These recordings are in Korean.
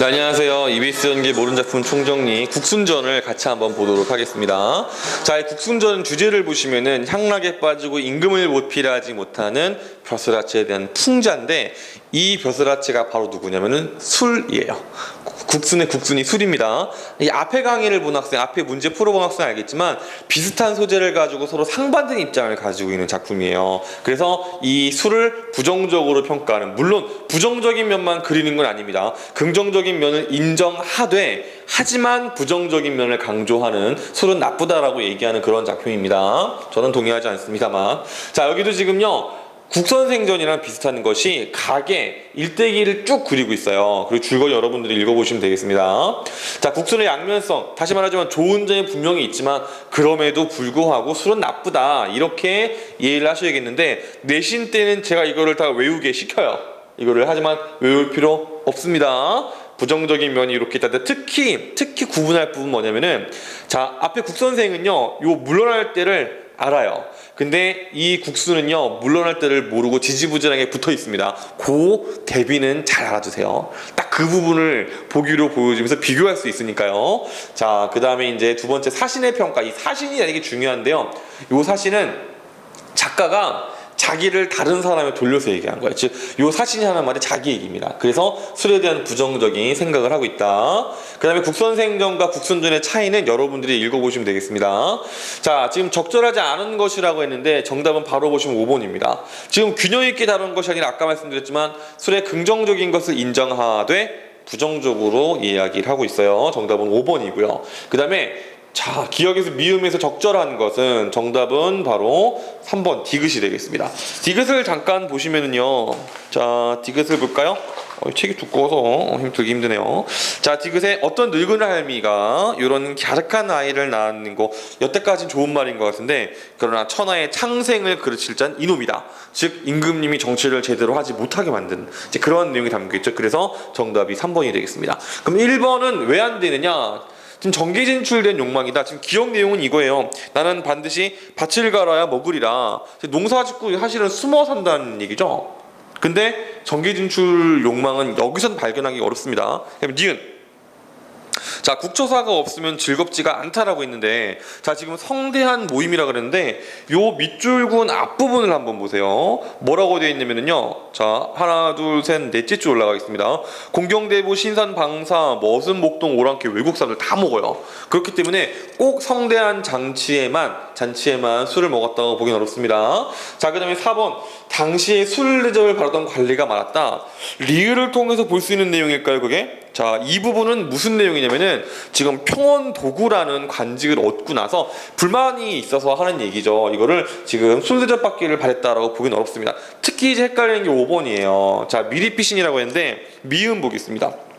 네, 안녕하세요. EBS 연계 모른 작품 총정리 국순전을 같이 한번 보도록 하겠습니다. 자, 이 국순전 주제를 보시면은 향락에 빠지고 임금을 못 필요하지 못하는 벼슬아치에 대한 풍자인데 이 벼슬아치가 바로 누구냐면은 술이에요. 국순의 국순이 술입니다. 이 앞에 강의를 본 학생, 앞에 문제 풀어본 학생 알겠지만 비슷한 소재를 가지고 서로 상반된 입장을 가지고 있는 작품이에요. 그래서 이 술을 부정적으로 평가하는 물론 부정적인 면만 그리는 건 아닙니다. 긍정적인 면을 인정하되 하지만 부정적인 면을 강조하는 술은 나쁘다라고 얘기하는 그런 작품입니다. 저는 동의하지 않습니다만 자 여기도 지금요. 국선생전이랑 비슷한 것이 각의 일대기를 쭉 그리고 있어요. 그리고 줄거리 여러분들이 읽어보시면 되겠습니다. 자, 국순의 양면성. 다시 말하지만 좋은 점이 분명히 있지만 그럼에도 불구하고 술은 나쁘다. 이렇게 이해를 하셔야겠는데 내신 때는 제가 이거를 다 외우게 시켜요. 이거를 하지만 외울 필요 없습니다. 부정적인 면이 이렇게 있다는데 특히 특히 구분할 부분 뭐냐면은 자 앞에 국선생은요 요 물러날 때를 알아요. 근데 이 국수는요 물러날 때를 모르고 지지부진하게 붙어 있습니다. 그 대비는 잘 알아주세요. 딱 그 부분을 보기로 보여주면서 비교할 수 있으니까요. 자, 그 다음에 이제 두 번째 사신의 평가. 이 사신이 되게 중요한데요. 이 사신은 작가가 자기를 다른 사람에 돌려서 얘기한 거예요. 즉, 요 사신이 하는 말이 자기 얘기입니다. 그래서 술에 대한 부정적인 생각을 하고 있다. 그 다음에 국선생전과 국선전의 차이는 여러분들이 읽어보시면 되겠습니다. 자, 지금 적절하지 않은 것이라고 했는데 정답은 바로 보시면 5번입니다. 지금 균형 있게 다룬 것이 아니라 아까 말씀드렸지만 술의 긍정적인 것을 인정하되 부정적으로 이야기를 하고 있어요. 정답은 5번이고요. 그 다음에 자, 기억에서 미음에서 적절한 것은 정답은 바로 3번 디귿이 되겠습니다. 디귿을 잠깐 보시면은요. 자, 디귿을 볼까요? 어, 책이 두꺼워서 힘들기 힘드네요. 자, 디귿에 어떤 늙은 할미가 이런 갸륵한 아이를 낳는 거 여태까지는 좋은 말인 것 같은데 그러나 천하의 창생을 그르칠 자는 이놈이다. 즉 임금님이 정치를 제대로 하지 못하게 만든 이제 그런 내용이 담겨 있죠. 그래서 정답이 3번이 되겠습니다. 그럼 1번은 왜 안 되느냐? 지금 정계 진출된 욕망이다. 지금 기억 내용은 이거예요. 나는 반드시 밭을 갈아야 먹으리라. 농사 짓고 사실은 숨어 산다는 얘기죠. 근데 정계 진출 욕망은 여기선 발견하기 어렵습니다. 그럼 니은. 자, 국초사가 없으면 즐겁지가 않다라고 했는데, 자, 지금 성대한 모임이라 그랬는데, 요 밑줄 군 앞부분을 한번 보세요. 뭐라고 되어 있냐면요. 자, 하나, 둘, 셋, 넷째 줄 올라가겠습니다. 공경대부, 신산, 방사, 머슴, 목동, 오랑캐, 외국 사람들 다 먹어요. 그렇기 때문에 꼭 성대한 장치에만, 잔치에만 술을 먹었다고 보긴 어렵습니다. 자, 그 다음에 4번. 당시에 술래접을 바랐던 관리가 많았다. 리을을 통해서 볼 수 있는 내용일까요, 그게? 자, 이 부분은 무슨 내용이냐면은 지금 평원 도구라는 관직을 얻고 나서 불만이 있어서 하는 얘기죠. 이거를 지금 술 대접 받기를 바랬다라고 보긴 어렵습니다. 특히 이제 헷갈리는 게 5번이에요. 자, 미리 피신이라고 했는데 미음 보겠습니다.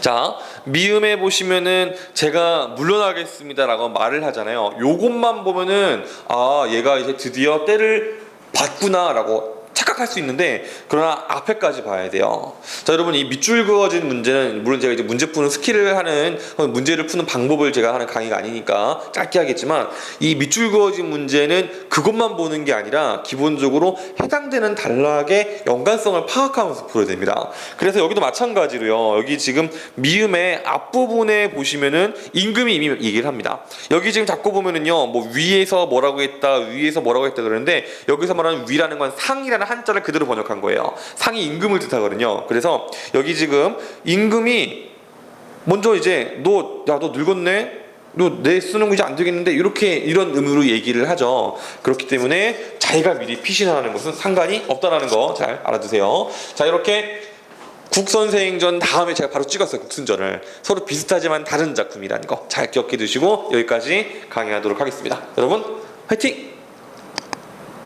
자, 미음에 보시면은 제가 물러나겠습니다라고 말을 하잖아요. 요것만 보면은 아, 얘가 이제 드디어 때를 봤구나라고 착각할 수 있는데 그러나 앞에까지 봐야 돼요. 자 여러분 이 밑줄 그어진 문제는 물론 제가 이제 문제 푸는 스킬을 하는 문제를 푸는 방법을 제가 하는 강의가 아니니까 짧게 하겠지만 이 밑줄 그어진 문제는 그것만 보는 게 아니라 기본적으로 해당되는 단락의 연관성을 파악하면서 풀어야 됩니다. 그래서 여기도 마찬가지로요. 여기 지금 미음의 앞부분에 보시면은 임금이 이미 얘기를 합니다. 여기 지금 자꾸 보면은요. 뭐 위에서 뭐라고 했다, 위에서 뭐라고 했다 그러는데 여기서 말하는 위라는 건 상이라는 한자를 그대로 번역한 거예요. 상이 임금을 뜻하거든요. 그래서 여기 지금 임금이 먼저 이제 너 야 너 늙었네. 너내 쓰는 거 이제 안 되겠는데 이렇게 이런 의미로 얘기를 하죠. 그렇기 때문에 자기가 미리 피신하는 것은 상관이 없다라는 거 잘 알아두세요. 자 이렇게 국선생전 다음에 제가 바로 찍었어요 국순전을 서로 비슷하지만 다른 작품이라는 거 잘 기억해 두시고 여기까지 강의하도록 하겠습니다. 여러분 화이팅!